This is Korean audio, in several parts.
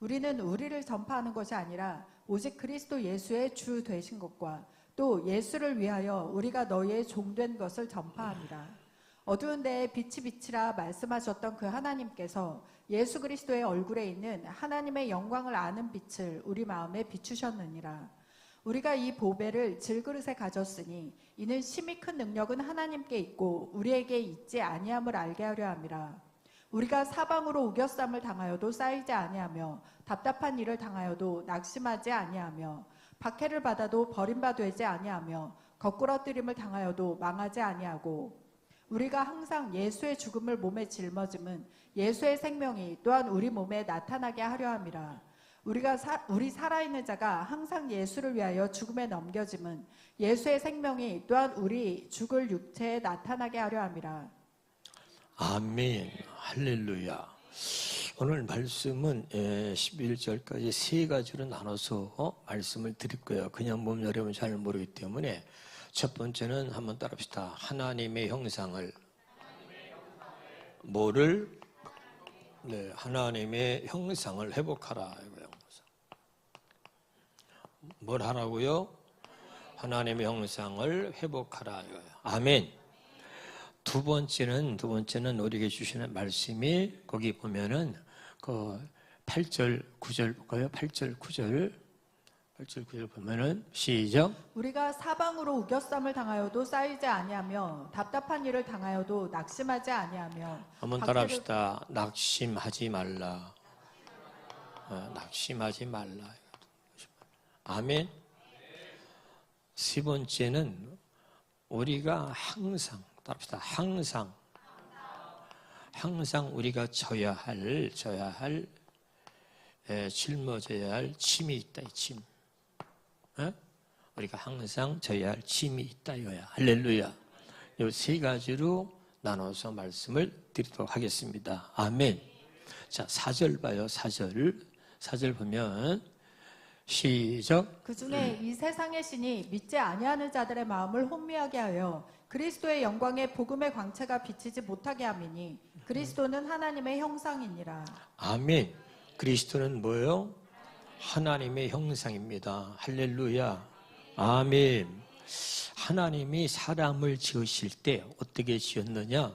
우리는 우리를 전파하는 것이 아니라 오직 그리스도 예수의 주 되신 것과 또 예수를 위하여 우리가 너희의 종된 것을 전파합니다. 어두운 데에 빛이 비치라 말씀하셨던 그 하나님께서 예수 그리스도의 얼굴에 있는 하나님의 영광을 아는 빛을 우리 마음에 비추셨느니라. 우리가 이 보배를 질그릇에 가졌으니 이는 심히 큰 능력은 하나님께 있고 우리에게 있지 아니함을 알게 하려 함이라. 우리가 사방으로 우겨쌈을 당하여도 쌓이지 아니하며 답답한 일을 당하여도 낙심하지 아니하며 박해를 받아도 버림받지 아니하며 거꾸러뜨림을 당하여도 망하지 아니하고 우리가 항상 예수의 죽음을 몸에 짊어짐은 예수의 생명이 또한 우리 몸에 나타나게 하려 함이라. 우리가 사, 우리 살아있는 자가 항상 예수를 위하여 죽음에 넘겨짐은 예수의 생명이 또한 우리 죽을 육체에 나타나게 하려 함이라. 아멘. 할렐루야. 오늘 말씀은 11절까지 세 가지로 나눠서 어, 말씀을 드릴 거예요. 그냥 보면 여러분 잘 모르기 때문에 첫 번째는 한번 따라합시다. 하나님의 형상을 뭐를 네, 하나님의 형상을 회복하라 이거예요. 뭘 하라고요? 하나님의 형상을 회복하라 이거예요. 아멘. 두 번째는 두 번째는 우리에게 주시는 말씀이 거기 보면은 그 8절 9절 볼까요? 8절 9절 8절 9절 보면은 시작 우리가 사방으로 우겨쌈을 당하여도 쌓이지 아니하며 답답한 일을 당하여도 낙심하지 아니하며 한번 따라합시다. 낙심하지 말라. 어, 낙심하지 말라. 아멘. 세 번째는 우리가 항상 따라합시다. 항상 항상 우리가 져야 할 져야 할 에, 짊어져야 할 짐이 있다. 이 짐. 어? 우리가 항상 져야 할 짐이 있다 이거야. 할렐루야. 이세 가지로 나눠서 말씀을 드리도록 하겠습니다. 아멘. 자, 4절 봐요. 4절. 4절 보면 시작. 그 중에 이 세상의 신이 믿지 아니하는 자들의 마음을 혼미하게 하여 그리스도의 영광의 복음의 광채가 비치지 못하게 함이니 그리스도는 하나님의 형상이니라. 아멘. 그리스도는 뭐예요? 하나님의 형상입니다. 할렐루야. 아멘. 하나님이 사람을 지으실 때 어떻게 지었느냐?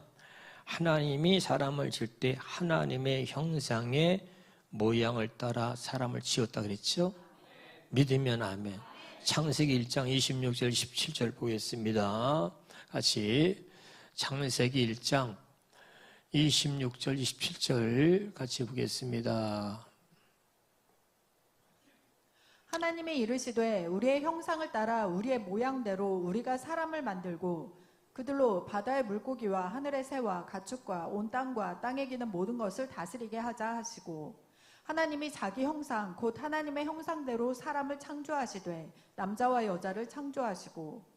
하나님이 사람을 지을 때 하나님의 형상의 모양을 따라 사람을 지었다 그랬죠? 믿으면 아멘. 창세기 1장 26절 17절 보겠습니다. 같이 창세기 1장 26절 27절 같이 보겠습니다. 하나님이 이르시되 우리의 형상을 따라 우리의 모양대로 우리가 사람을 만들고 그들로 바다의 물고기와 하늘의 새와 가축과 온 땅과 땅에 기는 모든 것을 다스리게 하자 하시고 하나님이 자기 형상 곧 하나님의 형상대로 사람을 창조하시되 남자와 여자를 창조하시고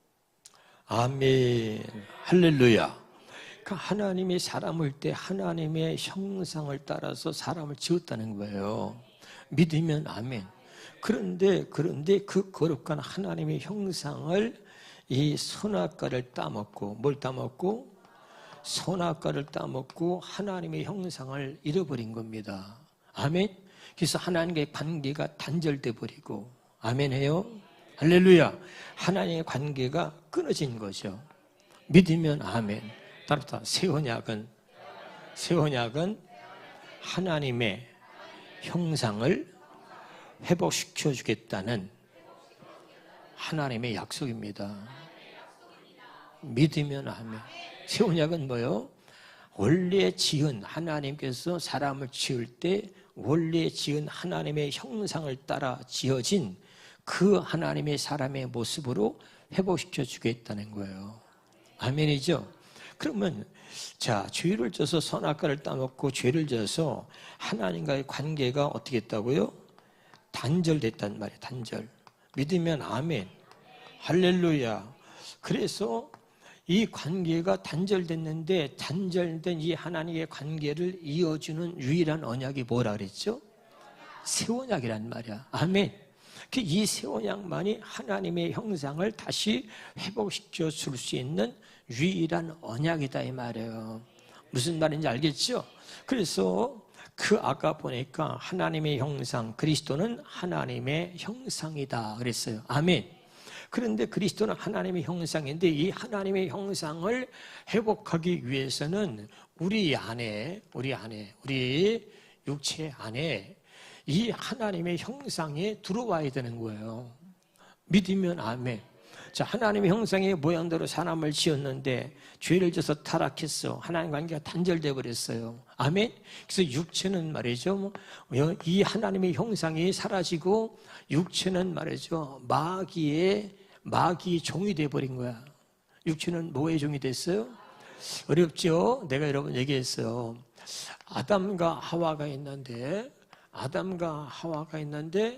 아멘. 할렐루야. 그 하나님이 사람을 때 하나님의 형상을 따라서 사람을 지었다는 거예요. 믿으면 아멘. 그런데 그런데 그 거룩한 하나님의 형상을 이 선악과를 따먹고 뭘 따먹고 선악과를 따먹고 하나님의 형상을 잃어버린 겁니다. 아멘. 그래서 하나님과의 관계가 단절돼 버리고 아멘해요. 할렐루야. 하나님의 관계가 끊어진 거죠. 믿으면 아멘. 따라서 새 언약은 새 언약은 하나님의 형상을 회복시켜 주겠다는 하나님의 약속입니다. 믿으면 아멘. 새 언약은 뭐요? 원래 지은 하나님께서 사람을 지을 때 원래 지은 하나님의 형상을 따라 지어진 그 하나님의 사람의 모습으로 회복시켜 주겠다는 거예요. 아멘이죠? 그러면 자 죄를 져서 선악과를 따먹고 죄를 져서 하나님과의 관계가 어떻게 했다고요? 단절됐단 말이에요. 단절. 믿으면 아멘. 할렐루야. 그래서 이 관계가 단절됐는데 단절된 이 하나님의 관계를 이어주는 유일한 언약이 뭐라 그랬죠? 새 언약이란 말이야. 아멘. 그이새 언약만이 하나님의 형상을 다시 회복시켜 줄 수 있는 유일한 언약이다 이 말이에요. 무슨 말인지 알겠죠? 그래서 그 아까 보니까 하나님의 형상, 그리스도는 하나님의 형상이다 그랬어요. 아멘. 그런데 그리스도는 하나님의 형상인데 이 하나님의 형상을 회복하기 위해서는 우리 안에, 우리 안에, 우리 육체 안에 이 하나님의 형상에 들어와야 되는 거예요. 믿으면 아멘. 자, 하나님의 형상의 모양대로 사람을 지었는데 죄를 져서 타락했어. 하나님 관계가 단절돼 버렸어요. 아멘. 그래서 육체는 말이죠. 뭐, 이 하나님의 형상이 사라지고 육체는 말이죠. 마귀의 마귀 종이 돼 버린 거야. 육체는 뭐의 종이 됐어요? 어렵죠? 내가 여러분 얘기했어요. 아담과 하와가 있는데 아담과 하와가 있는데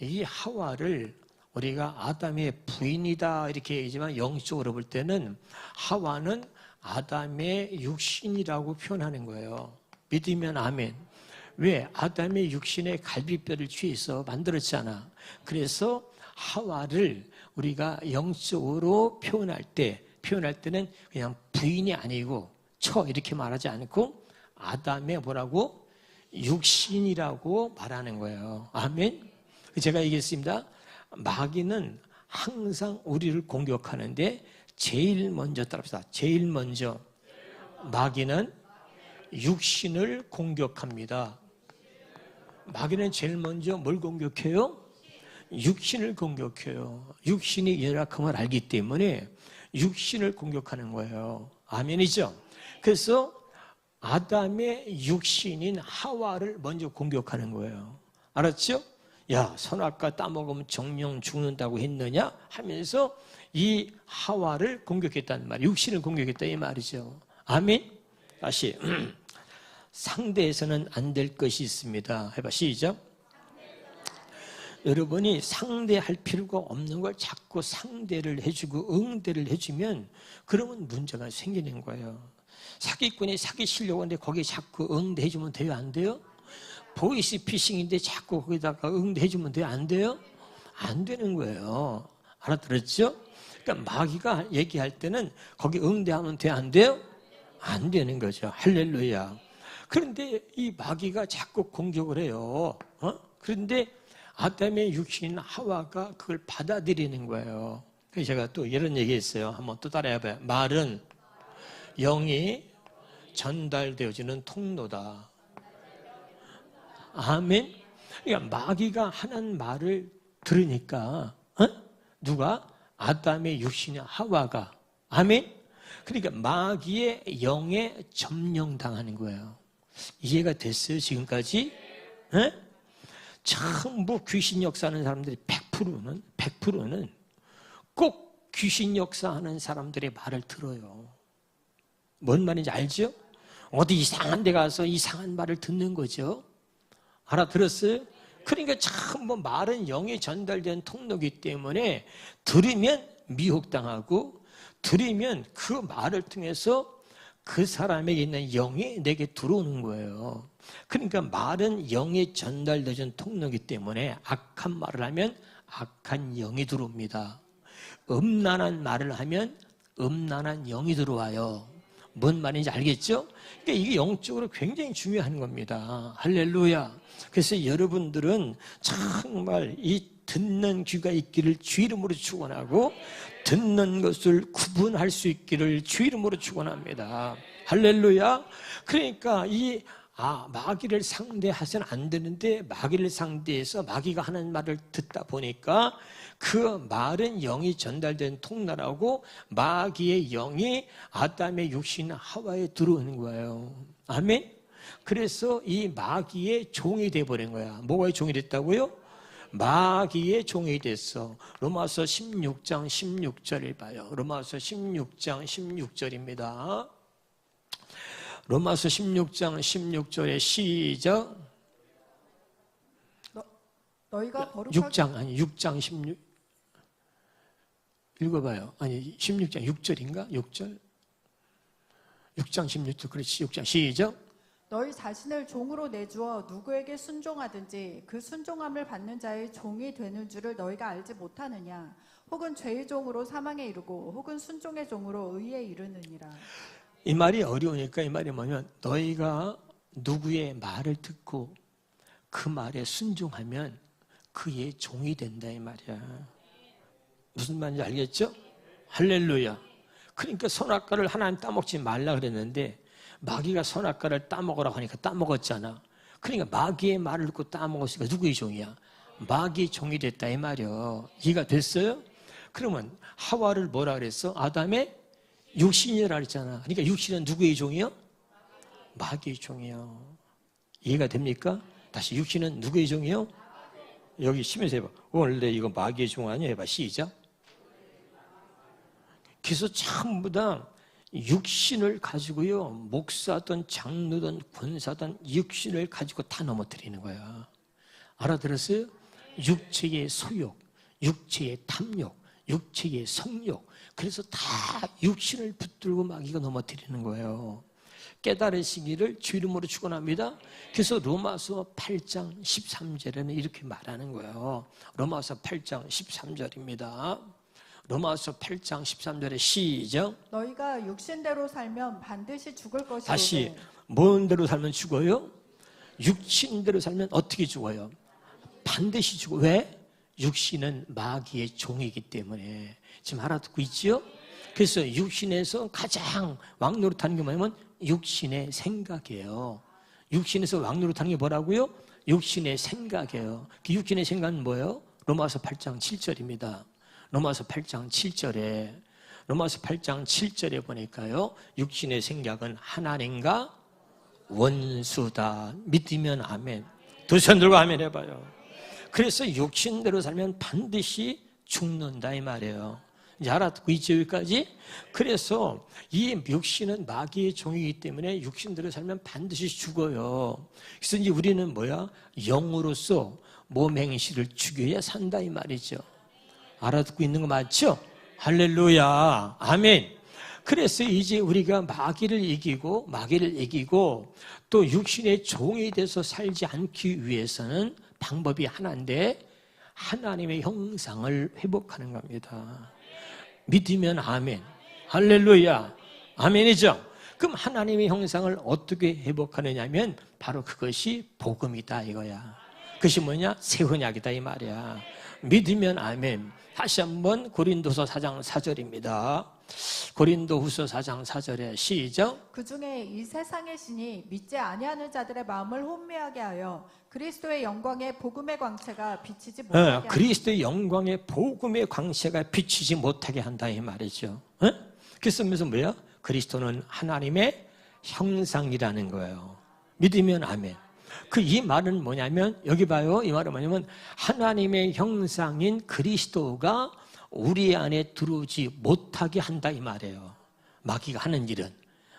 이 하와를 우리가 아담의 부인이다 이렇게 얘기지만 영적으로 볼 때는 하와는 아담의 육신이라고 표현하는 거예요. 믿으면 아멘. 왜? 아담의 육신에 갈비뼈를 취해서 만들었잖아. 그래서 하와를 우리가 영적으로 표현할 때, 표현할 때는 그냥 부인이 아니고 처 이렇게 말하지 않고 아담의 뭐라고? 육신이라고 말하는 거예요. 아멘. 제가 얘기했습니다. 마귀는 항상 우리를 공격하는데 제일 먼저 따라합시다. 제일 먼저 마귀는 육신을 공격합니다. 마귀는 제일 먼저 뭘 공격해요? 육신을 공격해요. 육신이 열악함을 알기 때문에 육신을 공격하는 거예요. 아멘이죠? 그래서 아담의 육신인 하와를 먼저 공격하는 거예요. 알았죠? 야, 선악과 따먹으면 정령 죽는다고 했느냐? 하면서 이 하와를 공격했단 말이에요. 육신을 공격했다 이 말이죠. 아멘? 다시. 상대에서는 안 될 것이 있습니다. 해봐, 시작. 여러분이 상대할 필요가 없는 걸 자꾸 상대를 해주고 응대를 해주면 그러면 문제가 생기는 거예요. 사기꾼이 사기치려고 하는데 거기에 자꾸 응대해주면 돼요? 안 돼요? 보이스 피싱인데 자꾸 거기다가 응대해주면 돼요? 안 돼요? 안 되는 거예요. 알아들었죠? 그러니까 마귀가 얘기할 때는 거기 응대하면 돼? 안 돼요? 안 되는 거죠. 할렐루야. 그런데 이 마귀가 자꾸 공격을 해요. 어? 그런데 아담의 육신 하와가 그걸 받아들이는 거예요. 그래서 제가 또 이런 얘기 했어요. 한번 또 따라해봐요. 말은 영이 전달되어지는 통로다. 아멘. 그러니까 마귀가 하는 말을 들으니까 어? 누가 아담의 육신의 하와가 아멘. 그러니까 마귀의 영에 점령당하는 거예요. 이해가 됐어요 지금까지? 에? 전부 귀신 역사하는 사람들이 100%는 100%는 꼭 귀신 역사하는 사람들의 말을 들어요. 뭔 말인지 알죠? 어디 이상한 데 가서 이상한 말을 듣는 거죠. 알아들었어요? 그러니까 전부 말은 영에 전달된 통로기 때문에 들으면 미혹당하고 들으면 그 말을 통해서 그 사람에게 있는 영이 내게 들어오는 거예요. 그러니까 말은 영에 전달되는 통로기 때문에 악한 말을 하면 악한 영이 들어옵니다. 음란한 말을 하면 음란한 영이 들어와요. 뭔 말인지 알겠죠? 그러니까 이게 영적으로 굉장히 중요한 겁니다. 할렐루야. 그래서 여러분들은 정말 이 듣는 귀가 있기를 주 이름으로 축원하고 듣는 것을 구분할 수 있기를 주 이름으로 축원합니다. 할렐루야. 그러니까 이 아, 마귀를 상대하서는 안 되는데 마귀를 상대해서 마귀가 하는 말을 듣다 보니까 그 말은 영이 전달된 통로라고 마귀의 영이 아담의 육신 하와에 들어오는 거예요. 아멘. 그래서 이 마귀의 종이 돼 버린 거야. 뭐가 종이 됐다고요? 마귀의 종이 됐어. 로마서 16장 16절을 봐요. 로마서 16장 16절입니다. 로마서 16장 16절의 시작. 너희가 거룩하게 6장 아니 6장 16 읽어봐요. 아니 16장 6절인가? 6절? 6장 16절 그렇지 6장 시작. 너희 자신을 종으로 내주어 누구에게 순종하든지 그 순종함을 받는 자의 종이 되는 줄을 너희가 알지 못하느냐 혹은 죄의 종으로 사망에 이르고 혹은 순종의 종으로 의에 이르느니라 이 말이 어려우니까 이 말이 뭐냐면 너희가 누구의 말을 듣고 그 말에 순종하면 그의 종이 된다 이 말이야. 무슨 말인지 알겠죠? 할렐루야. 그러니까 선악과를 하나님 따먹지 말라 그랬는데 마귀가 선악과를 따먹으라고 하니까 따먹었잖아. 그러니까 마귀의 말을 듣고 따먹었으니까 누구의 종이야? 마귀의 종이 됐다 이 말이요. 이해가 됐어요? 그러면 하와를 뭐라 그랬어? 아담의 육신이라 그랬잖아. 그러니까 육신은 누구의 종이요? 마귀의 종이요. 이해가 됩니까? 다시 육신은 누구의 종이요? 여기 심해서 해봐. 원래 이거 마귀의 종 아니야? 해봐. 시작. 그래서 전부 다 육신을 가지고요. 목사든 장로든 권사든 육신을 가지고 다 넘어뜨리는 거야. 알아들었어요? 육체의 소욕, 육체의 탐욕, 육체의 성욕. 그래서 다 육신을 붙들고 마귀가 넘어뜨리는 거예요. 깨달으시기를 주 이름으로 축원합니다. 그래서 로마서 8장 13절에는 이렇게 말하는 거예요. 로마서 8장 13절입니다. 로마서 8장 13절에 시작. 너희가 육신대로 살면 반드시 죽을 것이오되 다시 뭔 대로 살면 죽어요? 육신대로 살면 어떻게 죽어요? 반드시 죽어. 왜? 육신은 마귀의 종이기 때문에 지금 알아듣고 있지요? 그래서 육신에서 가장 왕노릇하는 게 뭐냐면 육신의 생각이에요. 육신에서 왕노릇하는 게 뭐라고요? 육신의 생각이에요. 그 육신의 생각은 뭐예요? 로마서 8장 7절입니다. 로마서 8장 7절에 로마서 8장 7절에 보니까요. 육신의 생각은 하나님과 원수다. 믿으면 아멘. 두 손 들고 아멘 해봐요. 그래서 육신대로 살면 반드시 죽는다 이 말이에요. 이제 알아듣고 있죠 여기까지? 그래서 이 육신은 마귀의 종이기 때문에 육신대로 살면 반드시 죽어요. 그래서 이제 우리는 뭐야? 영으로서 몸 행실을 죽여야 산다 이 말이죠. 알아듣고 있는 거 맞죠? 할렐루야. 아멘. 그래서 이제 우리가 마귀를 이기고 마귀를 이기고 또 육신의 종이 돼서 살지 않기 위해서는 방법이 하나인데 하나님의 형상을 회복하는 겁니다. 믿으면 아멘. 할렐루야. 아멘이죠? 그럼 하나님의 형상을 어떻게 회복하느냐면 바로 그것이 복음이다 이거야. 그것이 뭐냐? 새 언약이다 이 말이야. 믿으면 아멘. 다시 한번 고린도서 4장 4절입니다. 고린도후서 4장 4절에 시작. 그 중에 이 세상의 신이 믿지 아니하는 자들의 마음을 혼미하게 하여 그리스도의 영광의 복음의 광채가 비치지 못하게 어, 그리스도의 영광의 복음의 광채가 비치지 못하게 한다 이 말이죠. 어? 그래서 뭐야? 그리스도는 하나님의 형상이라는 거예요. 믿으면 아멘. 그 이 말은 뭐냐면 여기 봐요. 이 말은 뭐냐면 하나님의 형상인 그리스도가 우리 안에 들어오지 못하게 한다 이 말이에요. 마귀가 하는 일은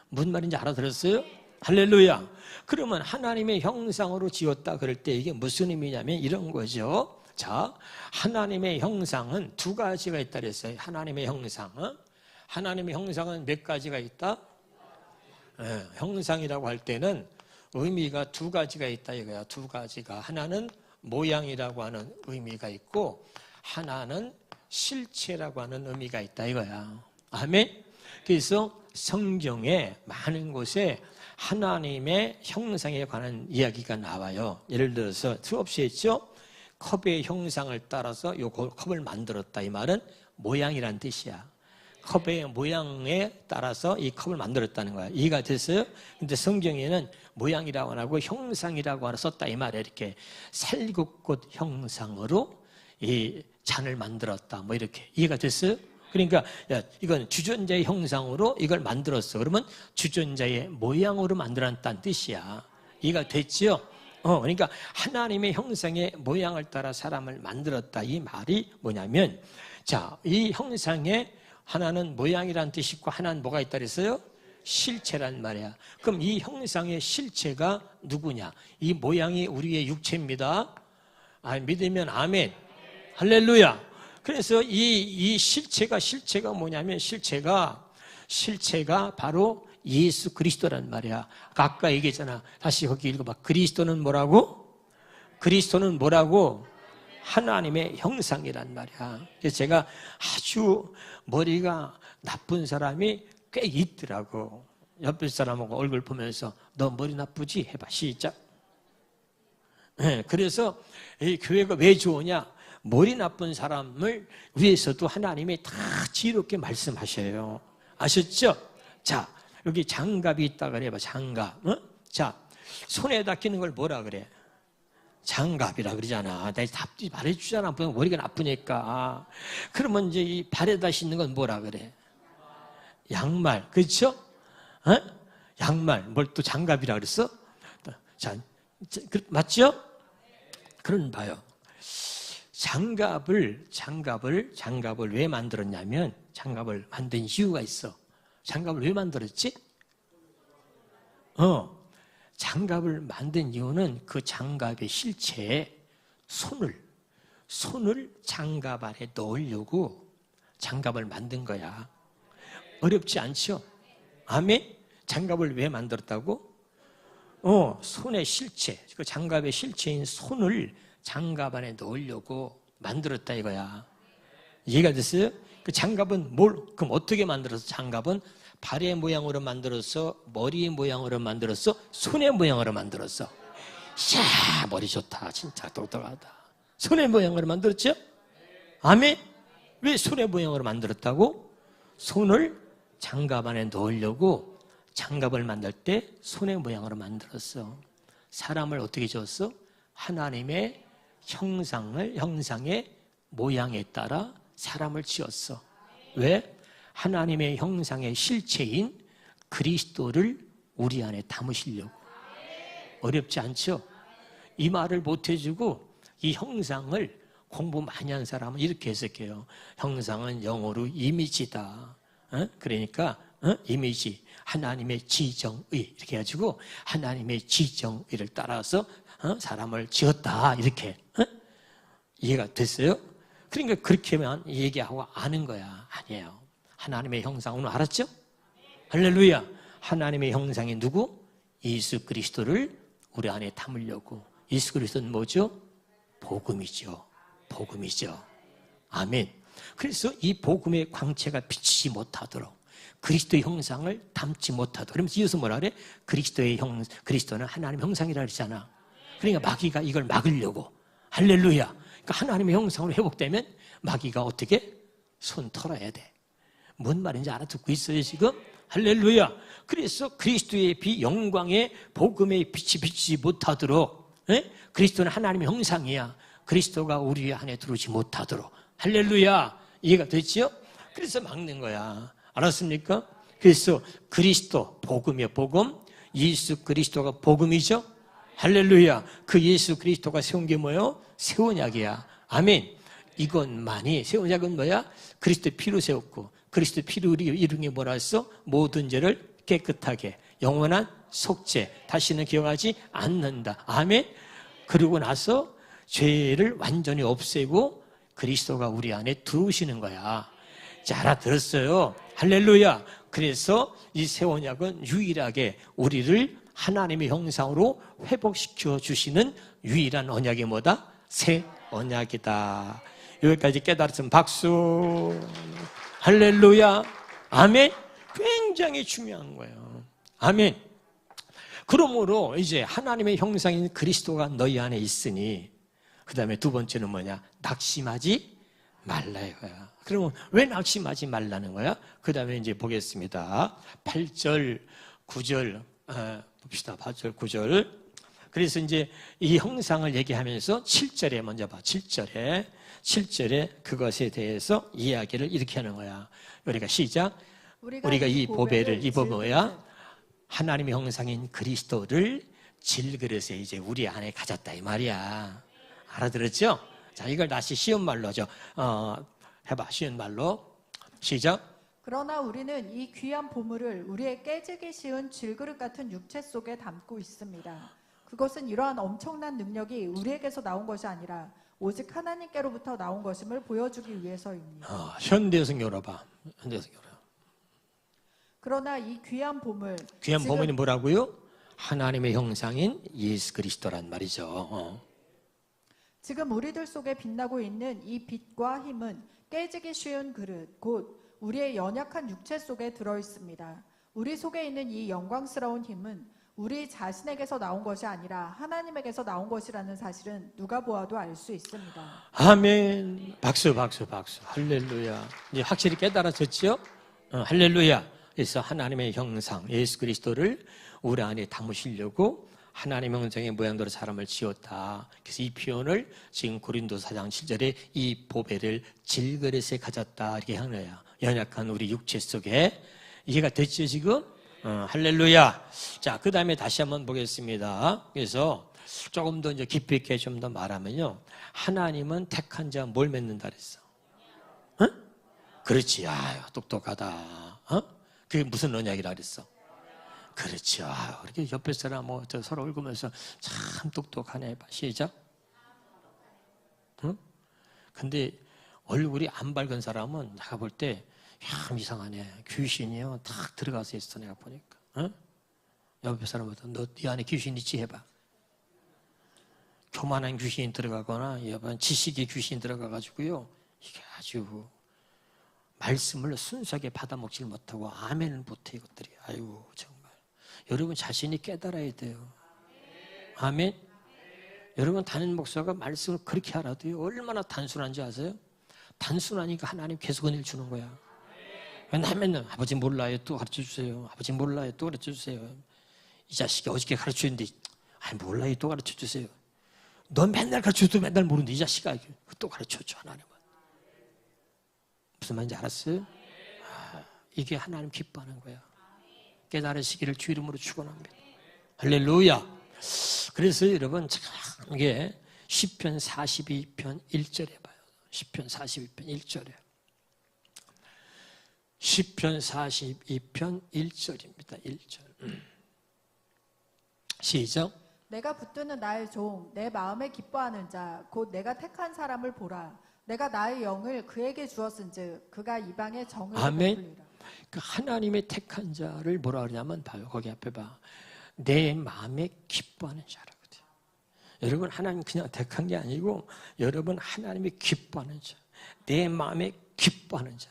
무슨 말인지 알아들었어요? 할렐루야. 그러면 하나님의 형상으로 지었다 그럴 때 이게 무슨 의미냐면 이런 거죠. 자, 하나님의 형상은 두 가지가 있다 그랬어요. 하나님의 형상은 하나님의 형상은 몇 가지가 있다? 예, 형상이라고 할 때는 의미가 두 가지가 있다 이거야. 두 가지가 하나는 모양이라고 하는 의미가 있고 하나는 실체라고 하는 의미가 있다 이거야. 아멘. 그래서 성경에 많은 곳에 하나님의 형상에 관한 이야기가 나와요. 예를 들어서 수없이 했죠. 컵의 형상을 따라서 요 컵을 만들었다 이 말은 모양이란 뜻이야. 컵의 모양에 따라서 이 컵을 만들었다는 거야. 이해가 됐어요? 근데 성경에는 모양이라고 안 하고 형상이라고 하나 썼다 이 말이야. 이렇게 살구꽃 형상으로 이 잔을 만들었다. 뭐 이렇게 이해가 됐어요? 그러니까 야, 이건 주전자의 형상으로 이걸 만들었어. 그러면 주전자의 모양으로 만들었다는 뜻이야. 이해가 됐죠? 어, 그러니까 하나님의 형상의 모양을 따라 사람을 만들었다. 이 말이 뭐냐면 자, 이 형상에 하나는 모양이란 뜻이 있고 하나는 뭐가 있다 그랬어요? 실체란 말이야. 그럼 이 형상의 실체가 누구냐? 이 모양이 우리의 육체입니다. 아, 믿으면 아멘. 할렐루야. 그래서 이, 이 실체가 실체가 뭐냐면 실체가 실체가 바로 예수 그리스도란 말이야. 아까 얘기했잖아. 다시 거기 읽어봐. 그리스도는 뭐라고? 그리스도는 뭐라고? 하나님의 형상이란 말이야. 제가 아주 머리가 나쁜 사람이 꽤 있더라고. 옆에 사람하고 얼굴 보면서 너 머리 나쁘지? 해봐. 시작. 예, 그래서 이 교회가 왜 좋으냐? 머리 나쁜 사람을 위해서도 하나님이 다 지혜롭게 말씀하셔요. 아셨죠? 자, 여기 장갑이 있다 그래 봐. 장갑. 어? 자, 손에다 끼는 걸 뭐라 그래? 장갑이라 그러잖아. 내가 답지 말해주잖아. 머리가 나쁘니까. 그러면 이제 이 발에다 신는 건 뭐라 그래? 양말. 그렇죠? 어? 양말. 뭘 또 장갑이라 그랬어? 자, 자, 그- 맞죠? 그런 봐요. 장갑을 장갑을 장갑을 왜 만들었냐면 장갑을 만든 이유가 있어. 장갑을 왜 만들었지? 어. 장갑을 만든 이유는 그 장갑의 실체에 손을 손을 장갑 안에 넣으려고 장갑을 만든 거야. 어렵지 않죠? 아멘. 장갑을 왜 만들었다고? 어, 손의 실체, 그 장갑의 실체인 손을 장갑 안에 넣으려고 만들었다 이거야. 이해가 됐어요? 그 장갑은 뭘, 그럼 어떻게 만들어서 장갑은 발의 모양으로 만들어서 머리 모양으로 만들어서 손의 모양으로 만들었어. 이야, 머리 좋다. 진짜 똑똑하다. 손의 모양으로 만들었죠? 아멘? 왜 손의 모양으로 만들었다고? 손을 장갑 안에 넣으려고 장갑을 만들 때 손의 모양으로 만들었어. 사람을 어떻게 지었어? 하나님의 형상을, 형상의 모양에 따라 사람을 지었어. 왜? 하나님의 형상의 실체인 그리스도를 우리 안에 담으시려고. 어렵지 않죠? 이 말을 못 해주고 이 형상을 공부 많이 한 사람은 이렇게 해석해요. 형상은 영어로 이미지다. 어? 그러니까 어? 이미지, 하나님의 지정의 이렇게 해가지고 하나님의 지정의를 따라서 어? 사람을 지었다 이렇게 어? 이해가 됐어요? 그러니까 그렇게만 얘기하고 아는 거야 아니에요. 하나님의 형상 오늘 알았죠? 할렐루야. 하나님의 형상이 누구? 예수 그리스도를 우리 안에 담으려고. 예수 그리스도는 뭐죠? 복음이죠. 복음이죠. 아멘. 그래서 이 복음의 광채가 비치지 못하도록 그리스도의 형상을 담지 못하도록. 그러면서 이어서 뭐라 그래? 그리스도의 형, 그리스도는 하나님 형상이라 그러잖아. 그러니까 마귀가 이걸 막으려고. 할렐루야. 그러니까 하나님의 형상으로 회복되면 마귀가 어떻게? 손 털어야 돼. 뭔 말인지 알아듣고 있어요, 지금? 할렐루야. 그래서 그리스도의 비 영광의 복음의 빛이 비치지 못하도록, 에? 그리스도는 하나님의 형상이야. 그리스도가 우리 안에 들어오지 못하도록. 할렐루야. 이해가 됐지요? 그래서 막는 거야. 알았습니까? 그래서 그리스도, 복음이요, 복음. 예수 그리스도가 복음이죠? 할렐루야. 그 예수 그리스도가 세운 게 뭐예요? 새 언약이야. 아멘. 이것만이 새 언약은 뭐야? 그리스도 피로 세웠고 그리스도 피로 이룬 게 뭐라 했어? 모든 죄를 깨끗하게 영원한 속죄 다시는 기억하지 않는다. 아멘. 그러고 나서 죄를 완전히 없애고 그리스도가 우리 안에 들어오시는 거야. 자, 알아들었어요. 할렐루야. 그래서 이 새 언약은 유일하게 우리를 하나님의 형상으로 회복시켜 주시는 유일한 언약이 뭐다? 새 언약이다. 여기까지 깨달았으면 박수. 할렐루야. 아멘. 굉장히 중요한 거예요. 아멘. 그러므로 이제 하나님의 형상인 그리스도가 너희 안에 있으니 그 다음에 두 번째는 뭐냐? 낙심하지 말라 이거야. 그러면 왜 낙심하지 말라는 거야? 그 다음에 이제 보겠습니다. 8절, 9절, 어, 봅시다. 8절, 9절. 그래서 이제 이 형상을 얘기하면서 7절에 먼저 봐. 7절에. 7절에 그것에 대해서 이야기를 이렇게 하는 거야. 우리가 시작. 우리가 이 보배를, 이 보배 뭐야? 하나님의 형상인 그리스도를 질그릇에 이제 우리 안에 가졌다 이 말이야. 알아들었죠? 자, 이걸 다시 쉬운 말로 죠 어, 해봐. 쉬운 말로. 시작. 그러나 우리는 이 귀한 보물을 우리의 깨지기 쉬운 질그릇 같은 육체 속에 담고 있습니다. 그것은 이러한 엄청난 능력이 우리에게서 나온 것이 아니라 오직 하나님께로부터 나온 것임을 보여주기 위해서입니다. 어, 현대성 열어봐. 현대성 열어. 그러나 이 귀한 보물, 귀한 보물이 뭐라고요? 하나님의 형상인 예수 그리스도란 말이죠. 어. 지금 우리들 속에 빛나고 있는 이 빛과 힘은 깨지기 쉬운 그릇, 곧 우리의 연약한 육체 속에 들어 있습니다. 우리 속에 있는 이 영광스러운 힘은 우리 자신에게서 나온 것이 아니라 하나님에게서 나온 것이라는 사실은 누가 보아도 알 수 있습니다. 아멘. 박수, 박수, 박수. 할렐루야. 이제 확실히 깨달아졌죠? 어, 할렐루야. 그래서 하나님의 형상, 예수 그리스도를 우리 안에 담으시려고 하나님의 형상의 모양대로 사람을 지었다. 그래서 이 표현을 지금 고린도 사장 7절에 이 보배를 질그릇에 가졌다. 이렇게 하는 거야. 연약한 우리 육체 속에. 이해가 됐죠, 지금? 어, 할렐루야. 자, 그 다음에 다시 한번 보겠습니다. 그래서 조금 더 이제 깊이 있게 좀 더 말하면요. 하나님은 택한 자 뭘 맺는다 그랬어? 어? 그렇지. 아유, 똑똑하다. 어? 그게 무슨 언약이라 그랬어? 그렇지. 아유, 이렇게 옆에 사람 뭐, 저 서로 읽으면서 참 똑똑하네. 봐. 시작. 응? 근데 얼굴이 안 밝은 사람은 내가 볼 때, 참 이상하네. 귀신이요. 탁 들어가서 있어. 내가 보니까. 어? 옆에 사람한테 너네 안에 귀신 있지 해봐. 교만한 귀신이 들어가거나 여반 지식의 귀신이 들어가가지고요 이게 아주 말씀을 순수하게 받아먹질 못하고 아멘을 못해 이것들이 아유 정말 여러분 자신이 깨달아야 돼요. 아멘. 여러분 담임 목사가 말씀을 그렇게 하라도요 얼마나 단순한지 아세요? 단순하니까 하나님 계속 은혜를 주는 거야. 왜냐하면 아버지 몰라요. 또 가르쳐 주세요. 아버지 몰라요. 또 가르쳐 주세요. 이 자식이 어저께 가르쳐 줬는데 아 몰라요. 또 가르쳐 주세요. 넌 맨날 가르쳐도 맨날 모르는데 이 자식아. 또 가르쳐줘 하나님은. 무슨 말인지 알았어요? 아, 이게 하나님 기뻐하는 거야 깨달으시기를 주 이름으로 축원합니다. 할렐루야. 그래서 여러분 참 이게 10편 42편 1절에 봐요. 10편 42편 1절에. 10편 42편 1절입니다. 1절. 시작. 내가 붙드는 나의 종, 내 마음에 기뻐하는 자, 곧 내가 택한 사람을 보라. 내가 나의 영을 그에게 주었은즉 그가 이방의 정을 아멘. 베풀리라. 그 하나님의 택한 자를 뭐라 그러냐면 봐요. 거기 앞에 봐. 내 마음에 기뻐하는 자라거든. 여러분 하나님 그냥 택한 게 아니고 여러분 하나님이 기뻐하는 자. 내 마음에 기뻐하는 자.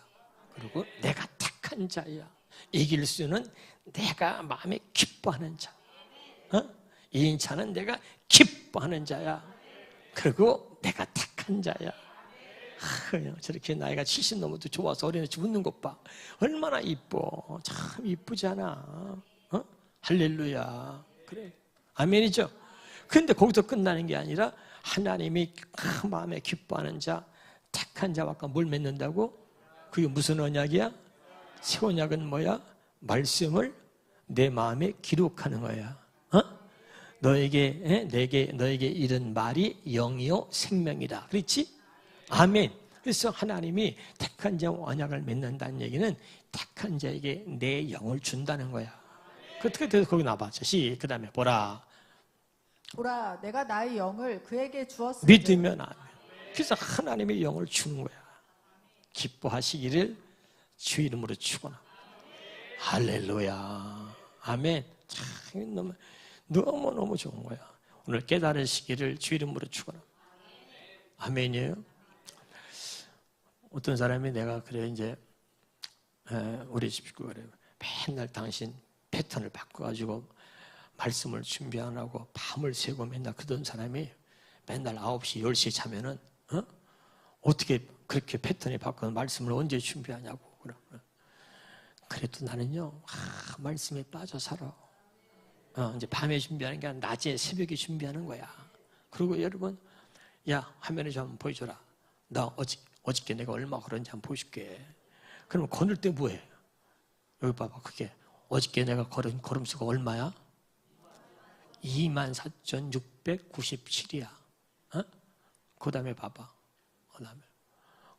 그리고 내가 택한 자야. 이길 수는 내가 마음에 기뻐하는 자. 어? 이인차는 내가 기뻐하는 자야. 그리고 내가 택한 자야. 아, 저렇게 나이가 70 넘어도 좋아서 어린애치 웃는 것 봐. 얼마나 이뻐. 참 이쁘잖아. 어? 할렐루야. 그래. 아멘이죠? 근데 거기서 끝나는 게 아니라 하나님이 그 마음에 기뻐하는 자, 택한 자와 뭘 맺는다고? 그게 무슨 언약이야? 새 언약은 뭐야? 말씀을 내 마음에 기록하는 거야. 어? 너에게 에? 내게 너에게 이른 말이 영이요 생명이다. 그렇지? 아멘. 그래서 하나님이 택한 자 언약을 맺는다는 얘기는 택한 자에게 내 영을 준다는 거야. 그 어떻게 돼서 거기 나봐. 시 그 다음에 보라. 보라, 내가 나의 영을 그에게 주었은즉 믿으면 아멘. 그래서 하나님의 영을 주는 거야. 기뻐하시기를 주 이름으로 축원합니다. 할렐루야. 아멘. 참 너무 너무 너무 좋은 거야. 오늘 깨달으시기를 주 이름으로 축원합니다. 아멘이에요. 어떤 사람이 내가 그래 이제 에, 우리 집 식구 그래 맨날 당신 패턴을 바꿔가지고 말씀을 준비 안 하고 밤을 새고 맨날 그런 사람이 맨날 9시, 10시에 자면은 어? 어떻게 그렇게 패턴이 바꿔 말씀을 언제 준비하냐고 그럼 그래도 나는요 아, 말씀에 빠져 살아. 어, 이제 밤에 준비하는 게 아니라 낮에 새벽에 준비하는 거야. 그리고 여러분 야 화면에 좀 보여줘라. 나 어저, 어저께 내가 얼마 걸었는지 한번 보여줄게 그러면 거늘 때 뭐해 여기 봐봐 그게 어저께 내가 걸은 걸음수가 얼마야? 24,697이야. 어? 그 다음에 봐봐. 그 다음에.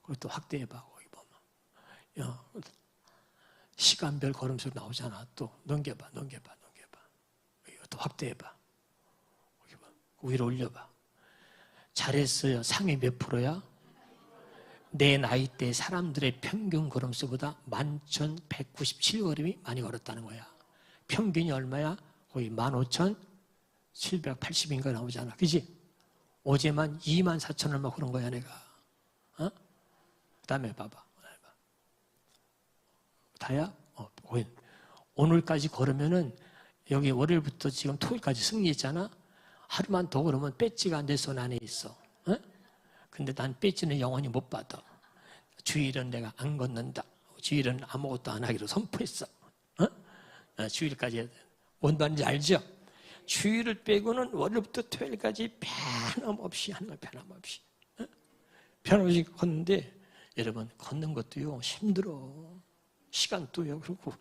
그것도 확대해봐. 거기 보면. 야, 시간별 걸음수 나오잖아. 또 넘겨봐, 넘겨봐, 넘겨봐. 이것도 확대해봐. 위로 올려봐. 잘했어요. 상위 몇 프로야? 내 나이 때 사람들의 평균 걸음수보다 11,197걸음이 많이 걸었다는 거야. 평균이 얼마야? 거의 15,780인가 나오잖아. 그지? 어제만 2만 4천 얼마 그런 거야, 내가. 어? 그 다음에 봐봐. 다야? 어, 오늘까지 걸으면은 여기 월요일부터 지금 토요일까지 승리했잖아. 하루만 더 걸으면 배지가 내 손 안에 있어. 어? 근데 난 배지는 영원히 못 받아. 주일은 내가 안 걷는다. 주일은 아무것도 안 하기로 선포했어. 어? 어, 주일까지 말인지 알죠? 주일을 빼고는 월요일부터 토요일까지 변함없이 거야, 변함없이. 어? 변함없이 걷는데, 여러분, 걷는 것도요, 힘들어. 시간도요, 그렇고.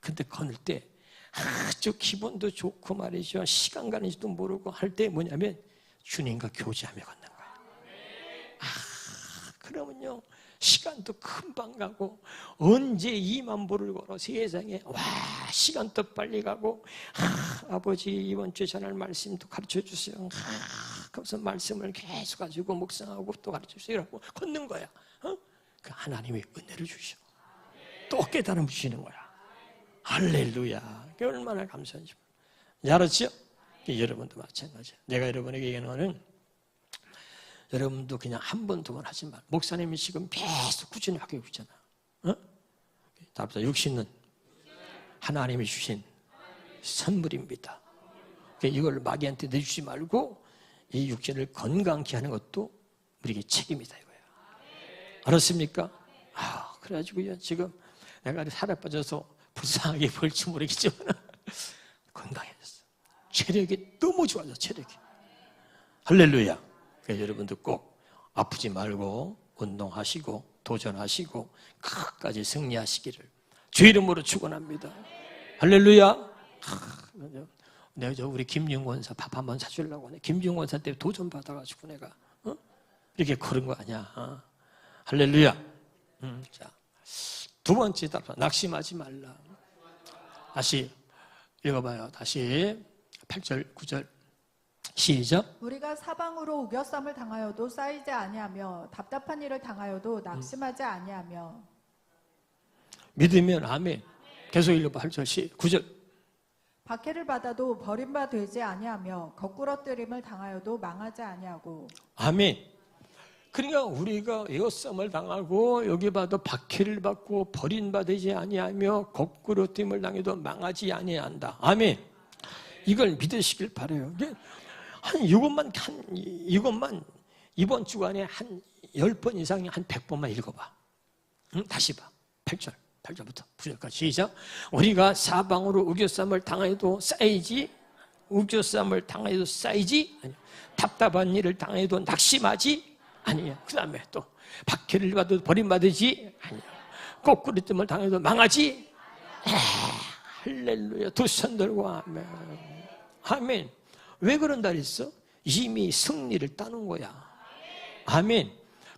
근데 걸을 때 아주 기분도 좋고 말이죠. 시간 가는지도 모르고 할 때 뭐냐면 주님과 교제하며 걷는. 아, 그러면요. 시간도 금방 가고 언제 2만 보를 걸어 세상에 와 시간도 빨리 가고 아, 아버지 이번 주에 전할 말씀도 가르쳐 주세요. 아, 그래서 말씀을 계속 가지고 묵상하고 또 가르쳐 주세요 라고 걷는 거야. 어? 그 하나님이 은혜를 주셔. 또 깨달음 주시는 거야. 할렐루야. 얼마나 감사한지. 알았죠? 여러분도 마찬가지야. 내가 여러분에게 얘기하는 여러분도 그냥 한 번, 두 번 하지 말. 목사님이 지금 계속 꾸준히 하고 있잖아. 어? 답다. 육신은 하나님이 주신 선물입니다. 이걸 마귀한테 내주지 말고 이 육신을 건강케 하는 것도 우리에게 책임이다 이거야. 알았습니까? 아, 그래가지고요. 지금 내가 살에 빠져서 불쌍하게 볼지 모르겠지만 건강해졌어. 체력이 너무 좋아져, 체력이. 할렐루야. 여러분들 꼭 아프지 말고 운동하시고 도전하시고 끝까지 승리하시기를 주 이름으로 축원합니다. 할렐루야. 하, 내가 저 우리 김윤권사 밥 한번 사주려고 해. 김윤권사 때 도전 받아가지고 내가 어? 이렇게 걸은 거 아니야. 어? 할렐루야. 음, 자. 두 번째 답, 낙심하지 말라. 다시 읽어봐요. 다시 8절, 9절. 시작. 우리가 사방으로 우겨쌈을 당하여도 쌓이지 아니하며 답답한 일을 당하여도 낙심하지 아니하며 믿으면 아멘. 계속 읽어봐. 8절, 시, 9절. 박해를 받아도 버림바 되지 아니하며 거꾸러뜨림을 당하여도 망하지 아니하고 아멘. 그러니까 우리가 에어썸을 당하고 여기 봐도 박해를 받고 버림받지 아니하며 거꾸로 됨을 당해도 망하지 아니한다. 아멘. 이걸 믿으시길 바래요. 한 이것만 한 이것만 이번 주간에 한열번 이상 한백 번만 읽어 봐. 응? 다시 봐. 8절. 8절부터 9절까지 시작. 우리가 사방으로 우겨쌈을 당해도 쌓이지 우겨쌈을 당해도 쌓이지 아니, 답답한 일을 당해도 낙심하지 아니야. 그 다음에 또 박해를 받아도 버림받으지 아니야. 거꾸로 뜸을 당해도 망하지 에, 할렐루야. 두 손 들고 아멘. 아멘. 왜 그런다 그랬어? 이미 승리를 따는 거야. 아멘.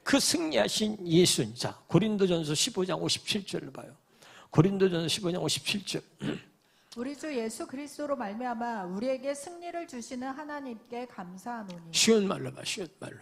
그 승리하신 예수님. 자, 고린도전서 15장 57절을 봐요. 고린도전서 15장 57절. 우리 주 예수 그리스도로 말미암아 우리에게 승리를 주시는 하나님께 감사하노니 쉬운 말로 봐, 쉬운 말로.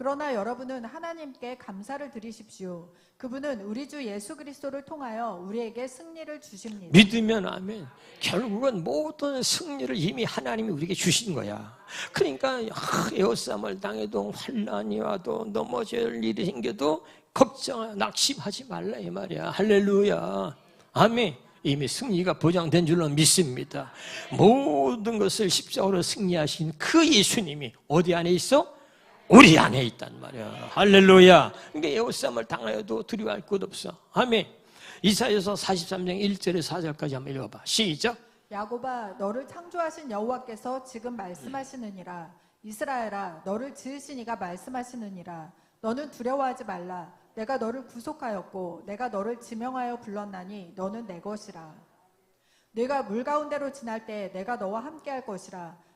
그러나 여러분은 하나님께 감사를 드리십시오. 그분은 우리 주 예수 그리스도를 통하여 우리에게 승리를 주십니다. 믿으면 아멘. 결국은 모든 승리를 이미 하나님이 우리에게 주신 거야. 그러니까 아, 에어싸움을 당해도 환란이 와도 넘어질 일이 생겨도 걱정, 낙심하지 말라 이 말이야. 할렐루야. 아멘. 이미 승리가 보장된 줄로 믿습니다. 모든 것을 십자가로 승리하신 그 예수님이 어디 안에 있어? 우리 안에 있단 말이야. 할렐루야. 그러니까 에어싸움을 당하여도 두려워할 것 없어. 아멘. 이사야서 43장 1절에 4절까지 한번 읽어봐. 시작. 야곱아 너를 창조하신 여호와께서 지금 말씀하시느니라 이스라엘아 너를 지으신 이가 말씀하시느니라 너는 두려워하지 말라 내가 너를 구속하였고 내가 너를 지명하여 불렀나니 너는 내 것이라 네가 물 가운데로 지날 때 내가 너와 함께 할 것이라